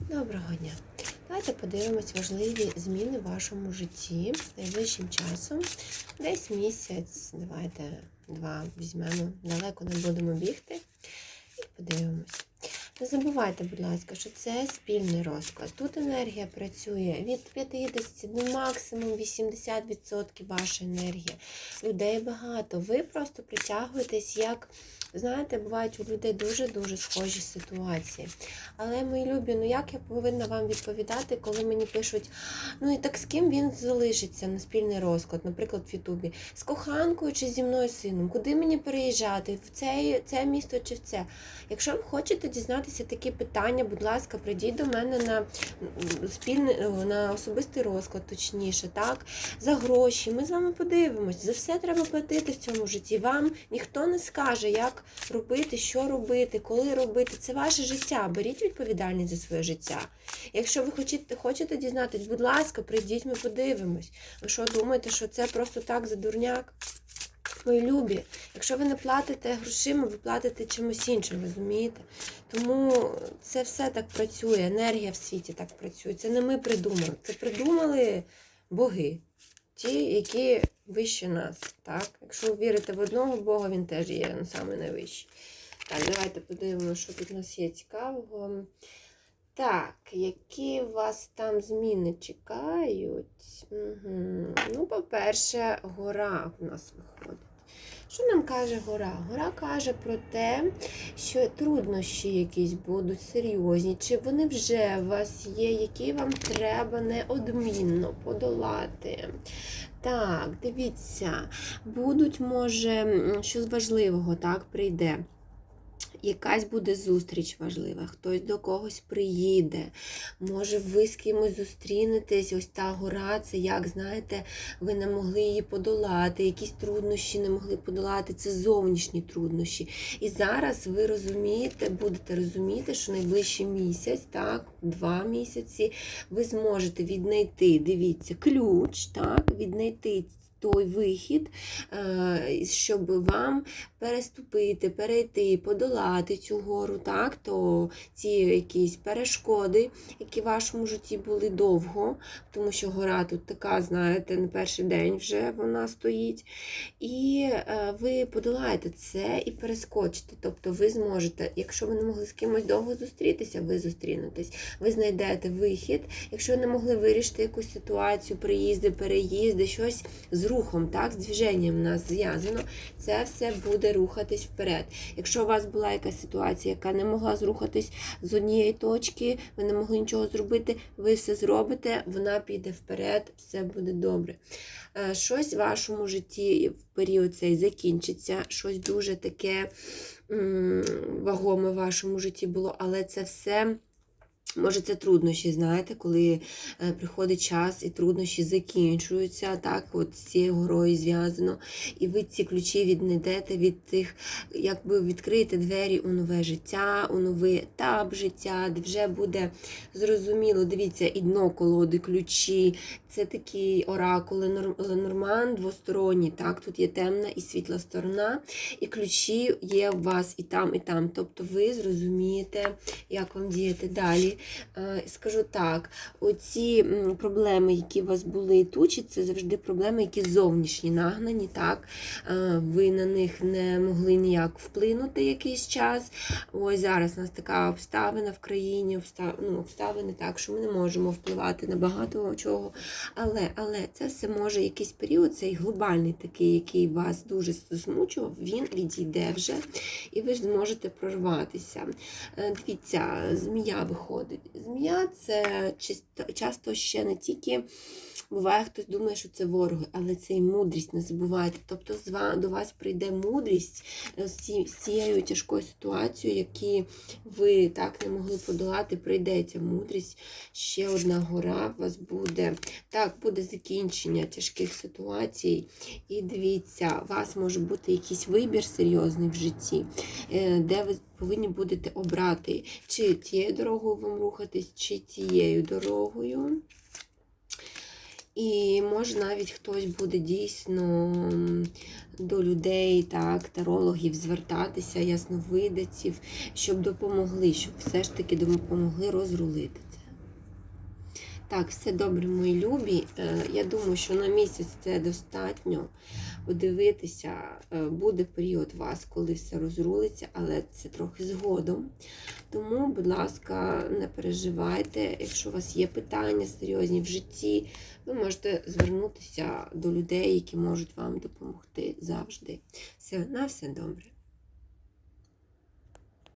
Доброго дня. Давайте подивимось важливі зміни в вашому житті найближчим часом. Десь місяць, давайте два візьмемо, далеко не будемо бігти. І подивимось. Не забувайте, будь ласка, що це спільний розклад. Тут енергія працює від 50 до максимум 80% вашої енергії. Людей багато. Ви просто притягуєтесь як. Знаєте, бувають у людей дуже-дуже схожі ситуації. Але, мої любі, ну як я повинна вам відповідати, коли мені пишуть, ну і так з ким він залишиться на спільний розклад, наприклад, в Ютубі, з коханкою чи зі мною сином, куди мені переїжджати, в це, це місто чи в це. Якщо ви хочете дізнатися такі питання, будь ласка, прийдіть до мене на спільний на особистий розклад, точніше, так, за гроші. Ми з вами подивимось. За все треба платити в цьому житті. Вам ніхто не скаже, як робити, що робити, коли робити. Це ваше життя. Беріть відповідальність за своє життя. Якщо ви хочете, хочете дізнатись, будь ласка, прийдіть, ми подивимось. Ви що думаєте, що це просто так за дурняк? Мої любі, якщо ви не платите грошима, ви платите чимось іншим, розумієте? Тому це все так працює, енергія в світі так працює. Це не ми придумали. Це придумали боги, ті, які вище нас. Так? Якщо ви вірите в одного Бога, він теж є саме найвищий. Так, давайте подивимося, що тут у нас є цікавого. Так, які вас там зміни чекають? Угу. Ну, по-перше, гора в нас виходить. Що нам каже гора? Гора каже про те, що труднощі якісь будуть серйозні, чи вони вже у вас є, які вам треба неодмінно подолати. Так, дивіться, будуть, може, щось важливого, так, прийде. Якась буде зустріч важлива, хтось до когось приїде. Може, ви з кимось зустрінетесь, ось та гора, це як, знаєте, ви не могли її подолати, якісь труднощі не могли подолати, це зовнішні труднощі. І зараз ви розумієте, будете розуміти, що найближчий місяць, так, два місяці, ви зможете віднайти, дивіться, ключ, так, віднайти той вихід, е, щоб вам переступити, перейти, подолати цю гору, так, то ці якісь перешкоди, які в вашому житті були довго, тому що гора тут така, знаєте, не перший день вже вона стоїть. І е, ви подолаєте це і перескочите. Тобто ви зможете, якщо ви не могли з кимось довго зустрітися, ви зустрінетесь, ви знайдете вихід. Якщо ви не могли вирішити якусь ситуацію, приїзди, переїзди, щось з рухом, так, з движенням нас зв'язано, це все буде рухатись вперед. Якщо у вас була якась ситуація, яка не могла зрухатись з однієї точки, ви не могли нічого зробити, ви все зробите, вона піде вперед, все буде добре. Е, Щось в вашому житті в період цей закінчиться, щось дуже таке вагоме в вашому житті було, але це все. Може, це труднощі, знаєте, коли е, приходить час і труднощі закінчуються, так, от з цією горою зв'язано. І ви ці ключі віднайдете від тих, якби відкриєте двері у нове життя, у новий етап життя, де вже буде зрозуміло, дивіться, і дно колоди, ключі. Це такі оракули Ленорман двосторонні. Так, тут є темна і світла сторона, і ключі є у вас і там, і там. Тобто ви зрозумієте, як вам діяти далі. Е, Скажу так: оці проблеми, які у вас були тучі, це завжди проблеми, які зовнішні нагнані. так? Е, Ви на них не могли ніяк вплинути якийсь час. Ось зараз у нас така обставина в країні, ну, обставини так, що ми не можемо впливати на багато чого. Але, але це все може якийсь період, цей глобальний такий, який вас дуже змучував, він відійде вже, і ви ж зможете прорватися. Е, Дивіться, змія виходить. Змія це часто ще не тільки буває, хтось думає, що це вороги, але це і мудрість, не забувайте. Тобто до вас прийде мудрість е, з цією тяжкою ситуацією, які ви так не могли подолати, прийде ця мудрість. Ще одна гора у вас буде. Так, буде закінчення тяжких ситуацій. І дивіться, у вас може бути якийсь вибір серйозний в житті, е, де ви повинні будете обрати, чи тією дорогою вам рухатись, чи тією дорогою. І може навіть хтось буде дійсно до людей, так, тарологів звертатися, ясновидиців, щоб допомогли, щоб все ж таки допомогли розрулити. Так, все добре, мої любі. Е, Я думаю, що на місяць це достатньо подивитися. Е, Буде період вас, коли все розрулиться, але це трохи згодом. Тому, будь ласка, не переживайте. Якщо у вас є питання серйозні в житті, ви можете звернутися до людей, які можуть вам допомогти завжди. Все, на все добре.